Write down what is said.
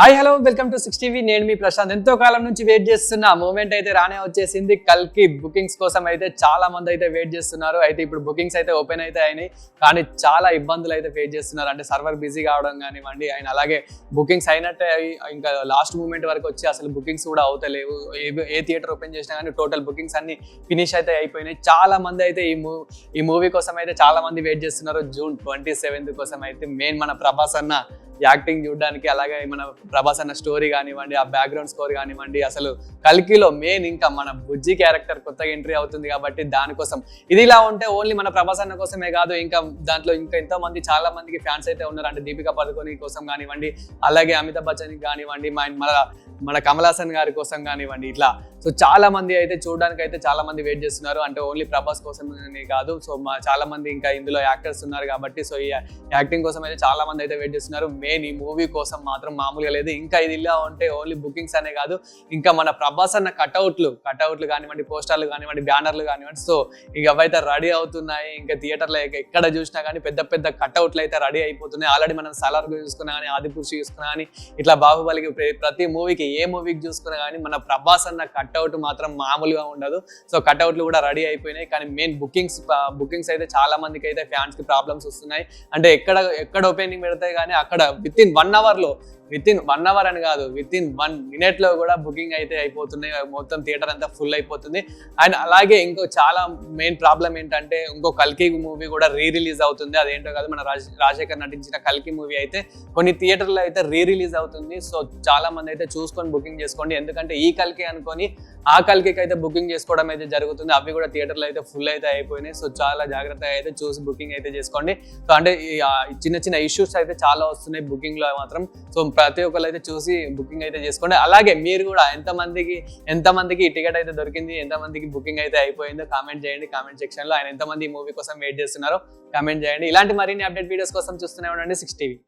Hi hello welcome to six TV నేను మీ ప్రశాంత్. ఎంతో కాలం నుంచి వెయిట్ చేస్తున్న. మూమెంట్ అయితే రానే వచ్చేసింది. కల్కి బుకింగ్స్ కోసం అయితే చాలా మంది అయితే వెయిట్ చేస్తున్నారు. అయితే ఇప్పుడు బుకింగ్స్ అయితే ఓపెన్ అయితే అయినాయి. కానీ చాలా ఇబ్బందులు అయితే ఫేస్ చేస్తున్నారు. అంటే సర్వర్ బిజీ కావడం కానివ్వండి ఆయన అలాగే బుకింగ్స్ అయినట్టే ఇంకా లాస్ట్ మూమెంట్ వరకు వచ్చి అసలు బుకింగ్స్ కూడా అవుతలేవు. ఏ- ఏ థియేటర్ ఓపెన్ చేసినా కానీ టోటల్ బుకింగ్స్ అన్ని ఫినిష్ అయితే అయిపోయినాయి. చాలా మంది అయితే ఈ మూ ఈ మూవీ కోసం అయితే చాలా మంది వెయిట్ చేస్తున్నారు. జూన్ ట్వంటీ సెవెంత్ కోసం అయితే మెయిన్ మన ప్రభాస్ అన్న యాక్టింగ్ చూడడానికి అలాగే మన ప్రభాస్ అన్న స్టోరీ కానివ్వండి ఆ బ్యాక్గ్రౌండ్ స్కోర్ కానివ్వండి అసలు కల్కిలో మెయిన్ ఇంకా మన బుజ్జి క్యారెక్టర్ కొత్తగా ఎంట్రీ అవుతుంది కాబట్టి దానికోసం. ఇది ఇలా ఉంటే ఓన్లీ మన ప్రభాస్ అన్న కోసమే కాదు ఇంకా దాంట్లో ఇంకా ఎంతో మంది చాలా మందికి ఫ్యాన్స్ అయితే ఉన్నారు. అంటే దీపికా పదుకొని కోసం కానివ్వండి అలాగే అమితాబ్ బచ్చన్ కానివ్వండి మన మన కమలాసన్ గారి కోసం కానివ్వండి ఇట్లా. సో చాలా మంది అయితే చూడడానికి అయితే చాలా మంది వెయిట్ చేస్తున్నారు. అంటే ఓన్లీ ప్రభాస్ కోసం కాదు. సో మా చాలా మంది ఇంకా ఇందులో యాక్టర్స్ ఉన్నారు కాబట్టి సో ఈ యాక్టింగ్ కోసం అయితే చాలా మంది అయితే వెయిట్ చేస్తున్నారు. మెయిన్ ఈ మూవీ కోసం మాత్రం మామూలుగా లేదు. ఇంకా ఇది ఇలా ఉంటే ఓన్లీ బుకింగ్స్ అనే కాదు. ఇంకా మన ప్రభాస్ అన్న కట్అవుట్లు కట్అవుట్లు కానివ్వండి పోస్టర్లు కానివ్వండి బ్యానర్లు కానివ్వండి సో ఇక అవైతే రెడీ అవుతున్నాయి. ఇంకా థియేటర్లో ఎక్కడ చూసినా కానీ పెద్ద పెద్ద కట్అవుట్లు అయితే రెడీ అయిపోతున్నాయి. ఆల్రెడీ మనం సలార్ చూసుకున్నా కానీ ఆదిపురుషి చూసుకున్నా కానీ ఇట్లా బాహుబలికి ప్రతి మూవీకి ఏ మూవీకి చూసుకున్నా కానీ మన ప్రభాస్ అన్న కట్అవుట్ మాత్రం మామూలుగా ఉండదు. సో కట్అవుట్లు కూడా రెడీ అయిపోయినాయి. కానీ మెయిన్ బుకింగ్స్ బుకింగ్స్ అయితే చాలా మందికి అయితే ఫ్యాన్స్కి ప్రాబ్లమ్స్ వస్తున్నాయి. అంటే ఎక్కడ ఎక్కడ ఓపెనింగ్ పెడతాయి కానీ అక్కడ విత్ ఇన్ వన్ అవర్లో విత్ ఇన్ వన్ అవర్ అని కాదు విత్ ఇన్ వన్ మినిట్లో కూడా బుకింగ్ అయితే అయిపోతున్నాయి. మొత్తం థియేటర్ అంతా ఫుల్ అయిపోతుంది. అండ్ అలాగే ఇంకో చాలా మెయిన్ ప్రాబ్లం ఏంటంటే ఇంకో కల్కి మూవీ కూడా రీ రిలీజ్ అవుతుంది. అదేంటో కాదు మన రాజ్ రాజశేఖర్ నటించిన కల్కి మూవీ అయితే కొన్ని థియేటర్లో అయితే రీ రిలీజ్ అవుతుంది. సో చాలా మంది అయితే చూసుకొని బుకింగ్ చేసుకోండి. ఎందుకంటే ఈ కల్కి అనుకొని ఆ అయితే బుకింగ్ చేసుకోవడం అయితే జరుగుతుంది. అవి కూడా థియేటర్లు అయితే ఫుల్ అయితే అయిపోయినాయి. సో చాలా జాగ్రత్తగా అయితే చూసి బుకింగ్ అయితే చేసుకోండి. సో అంటే చిన్న చిన్న ఇష్యూస్ అయితే చాలా వస్తున్నాయి బుకింగ్లో మాత్రం. సో ప్రతి ఒక్కరు అయితే చూసి బుకింగ్ అయితే చేసుకోండి. అలాగే మీరు కూడా ఎంతమందికి ఎంతమందికి ఈ టికెట్ అయితే దొరికింది ఎంతమందికి బుకింగ్ అయితే అయిపోయిందో కామెంట్ చేయండి. కామెంట్ సెక్షన్లో ఆయన ఎంతమంది ఈ మూవీ కోసం వెయిట్ చేస్తున్నారో కామెంట్ చేయండి. ఇలాంటి మరిన్ని అప్డేట్ వీడియోస్ కోసం చూస్తూనే ఉండండి. Six TV